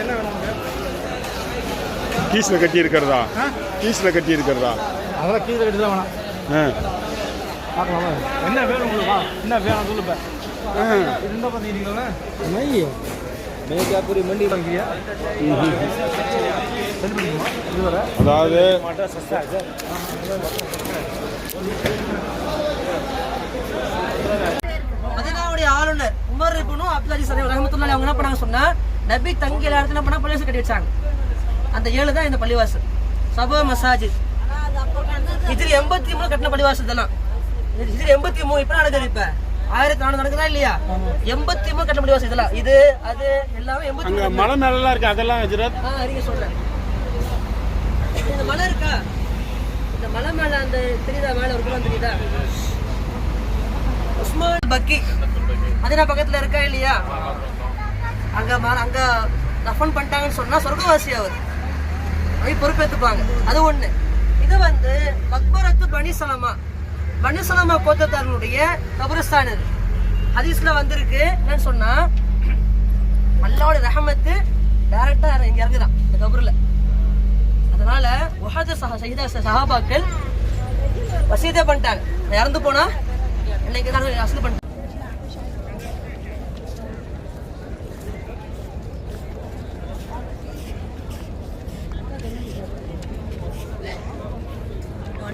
என்ன கட்டி இருக்கிறதா கீஸில் கட்டி இருக்கிறதா அதெல்லாம் கீழே கட்டி தான் வேணாம் என்ன வேணும் உங்களுக்கு? என்ன வேணும் சொல்லுப்பேன் இருந்தால் பார்த்துக்கிட்டீங்களா அதாவது மதினாவுடைய ஆளுநர். உமர் இப்னு அப்துல் அஜீஸ் அலி ரஹமத்துல்லாஹி அவங்க என்ன பண்ணாங்க சொன்னா நபி தங்கி எல்லா இடத்துல என்ன பண்ணா பள்ளிவாசல் கட்டி வச்சாங்க. அந்த ஏழு தான் இந்த பள்ளிவாசல். சபா மசாஜித். ஹிஜ்ரி எண்பத்தி மூணு கட்டின பள்ளிவாசல் இதெல்லாம் ஹிஜ்ரி எண்பத்தி மூணு இப்ப நடக்குது இப்ப. ஆயிரத்தி நானூறு நடக்குதா இல்லையா? எண்பத்தி மூணு கட்டின பள்ளிவாசல் இதெல்லாம். இது அது எல்லாமே எண்பத்தி மூணு மலை மேலெல்லாம் இருக்கு? அதெல்லாம் ஹஜரத்? ஆ அறிங்க சொல்றேன். இந்த மலை இருக்கா? இந்த மலை மேல அந்த தெரியுதா? மேல ஒரு குளம் தெரியுதா? உஸ்மான் பக்கி. மதினா பக்கத்துல இருக்கா இல்லையா? அங்க ம- அங்க பண்ணிட்டாங்கன்னு சொன்னா சொர்க்கவாசி அவர் போய் பொறுப்பேற்றுப்பாங்க அது ஒண்ணு. இது வந்து மக்பரத்து பனிசலமா பனிசலமா பனி சலமா கபரஸ்தான் இது ஹதீஸ்ல வந்திருக்கு. என்னன்னு சொன்னா அல்லாவோட ரஹமத்து டைரக்டா இங்க இறங்குதான் இந்த கபர்ல. அதனால உஹத சஹ சஹிதா சஹாபாக்கள் வசீதா பண்ணிட்டாங்க. இறந்து போனா இன்னைக்கு தான் அசல் பண்ணிட்டாங்க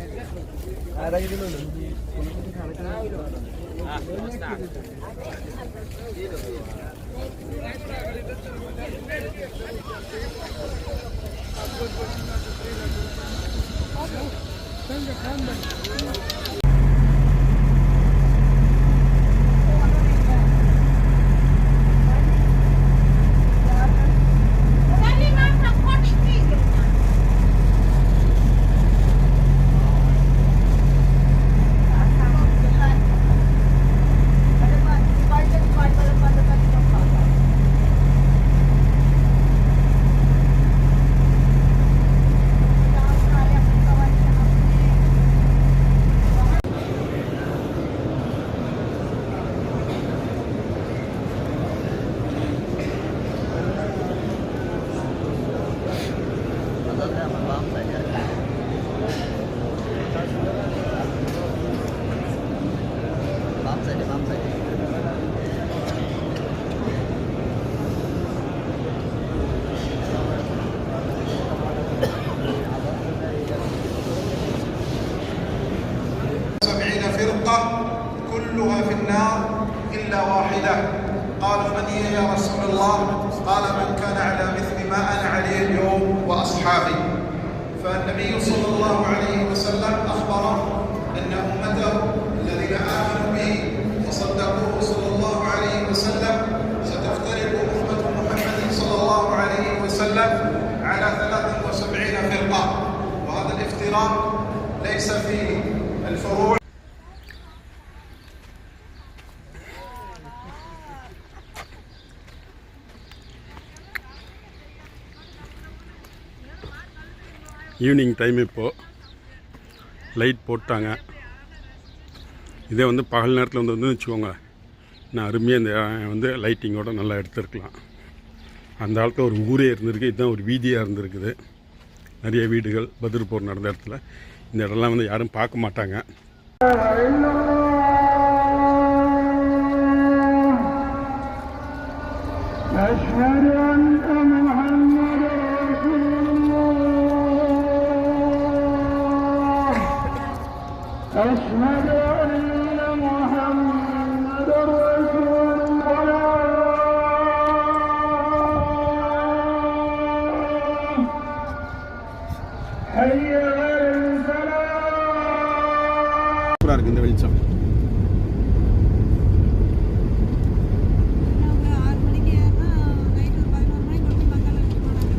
哎，那边怎么弄？啊，没事。إلا واحدة. قالوا من هي يا رسول الله؟ قال من كان على مثل ما أنا عليه اليوم وأصحابي. فالنبي صلى الله عليه وسلم أخبر أن أمته الذين آمنوا به وصدقوه صلى الله عليه وسلم ستفترق أمة محمد صلى الله عليه وسلم على 73 فرقة. وهذا الافتراق ليس في الفروع ஈவினிங் டைம் இப்போது லைட் போட்டாங்க இதே வந்து பகல் நேரத்தில் வந்து வந்து வச்சுக்கோங்க நான் அருமையாக இந்த வந்து லைட்டிங்கோட நல்லா எடுத்துருக்கலாம் அந்த காலத்தில் ஒரு ஊரே இருந்திருக்கு இதுதான் ஒரு வீதியாக இருந்திருக்குது நிறைய வீடுகள் பதில் போர் நடந்த இடத்துல இந்த இடம்லாம் வந்து யாரும் பார்க்க மாட்டாங்க أشهد أشهد أن இந்த வெளிச்சம்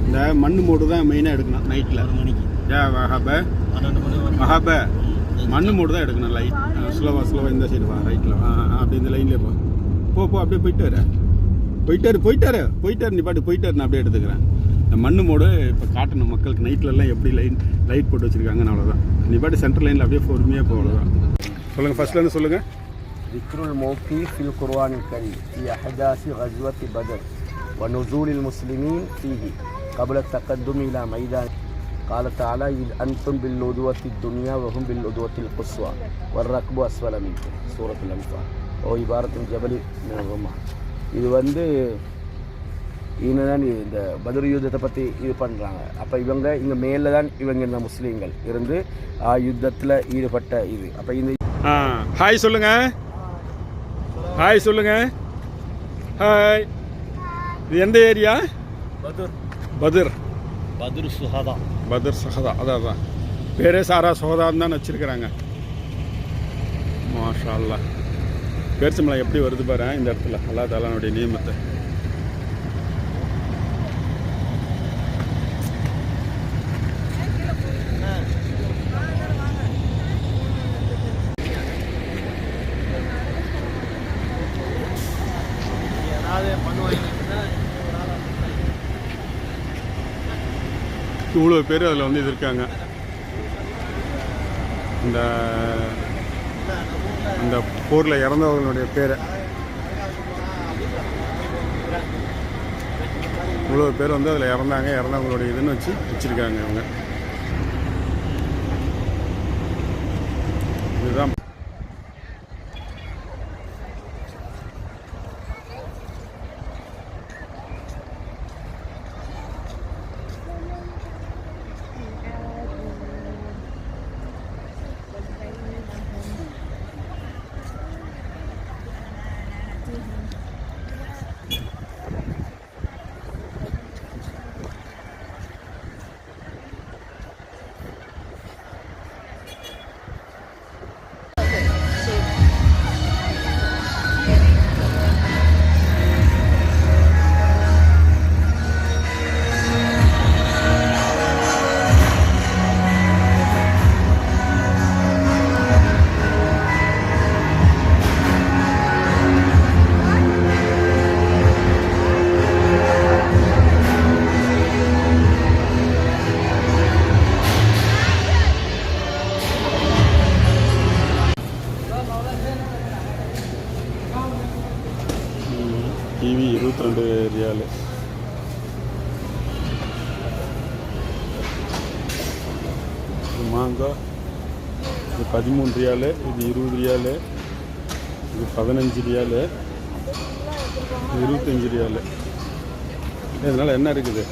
இந்த மண் மோடு தான் மெயினாக எடுக்கணும் நைட்டில் மணிக்கு. ஜா வஹப. வஹப. மண் மோடு தான் எடுக்கணும் லைட் ஸ்லோவாக ஸ்லோவாக இந்த சைடு வா ரைட்டில் அப்படி இந்த லைன்லேயே போ போ போ அப்படியே போயிட்டாரு போயிட்டாரு போயிட்டாரு போயிட்டாரு நீ பாட்டு போயிட்டாரு நான் அப்படியே எடுத்துக்கிறேன் இந்த மண் மோடு இப்போ காட்டணும் மக்களுக்கு நைட்லலாம் எப்படி லைன் லைட் போட்டு வச்சுருக்காங்கன்னு அவ்வளோதான் நீ பாட்டு சென்ட்ரல் லைனில் அப்படியே பொறுமையாக போ அவ்வளோதான் சொல்லுங்கள் ஃபஸ்ட்லேருந்து சொல்லுங்கள் ذكر الموقف في القرآن الكريم في أحداث غزوة بدر ونزول المسلمين فيه قبل التقدم إلى ميدان قال تعالى إذ أنتم بالعدوة الدنيا وهم بالعدوة القصوى والركب أسفل منكم سورة الأنفال أو عبارة جبل من الرمح இது வந்து இவங்கதான் இந்த பத்ர் யுத்தத்தை பற்றி இது பண்ணுறாங்க அப்போ இவங்க இங்கே மேலே தான் இவங்க இந்த முஸ்லீம்கள் இருந்து ஆ யுத்தத்தில் ஈடுபட்ட இது அப்போ இந்த ஆ ஹாய் சொல்லுங்க ஹாய் சொல்லுங்க ஹாய் இது எந்த ஏரியா பதுர் பத்ர் பதுர் சுஹாதா பதர் சஹதா அதான் தான் பேரே சாரா சோதான்னு தான் வச்சுருக்கிறாங்க. மாஷா அல்லா பேரிச்சம்பளம் எப்படி வருது பாரு இந்த இடத்துல. அல்லா தாலானுடைய நியமத்தை. இவ்வளோ பேர் அதில் வந்து இது இருக்காங்க இந்த இந்த போரில் இறந்தவர்களுடைய பேரை. இவ்வளோ பேர் வந்து அதில் இறந்தாங்க இறந்தவங்களுடைய இதுன்னு வச்சு வச்சுருக்காங்க இவங்க. பதிமூணு ரியாலு இது இருபது ரியாலு இது பதினஞ்சு ரியாலு இருபத்தஞ்சு இருபத்தஞ்சி ரியாலு. இதனால் என்ன இருக்குது?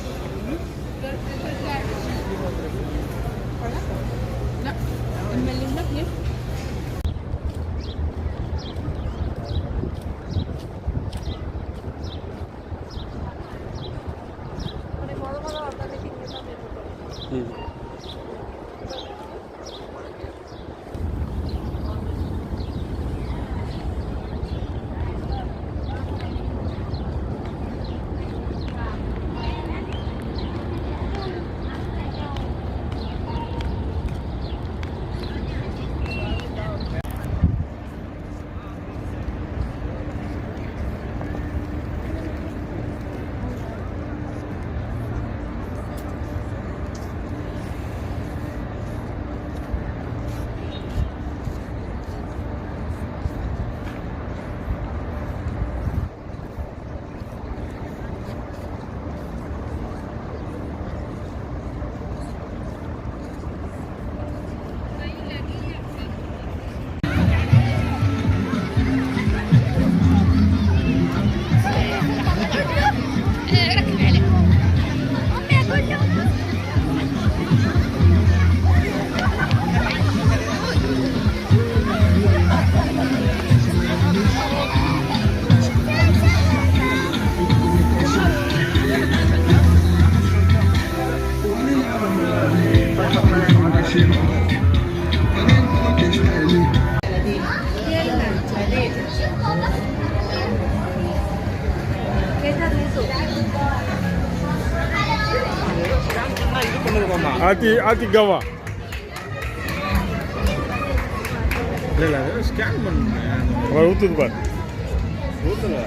ஆத்தி ஆத்தி கவா இல்லை ஸ்கேன் பண்ணுங்க ஊற்றுது பாரு ஊற்றல